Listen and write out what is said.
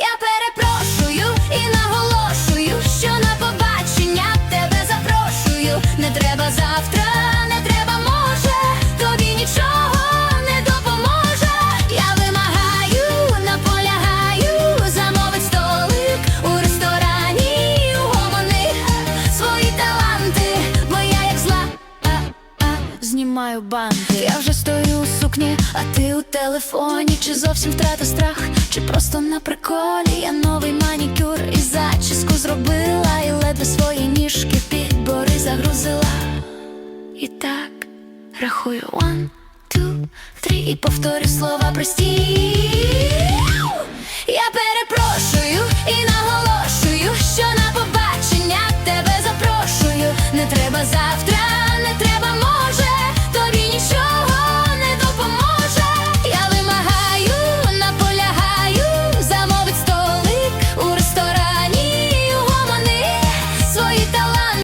Я перепрошую тримаю банки Я вже стою у сукні, а ти у телефоні. Чи зовсім втрата страх, чи просто на приколі. Я новий манікюр і зачіску зробила, і ледве свої ніжки під бори загрузила. І так рахую one, two, three і повторю слова прості. Я перепрошую і наголошую, що на побачення тебе запрошую, не треба завтра.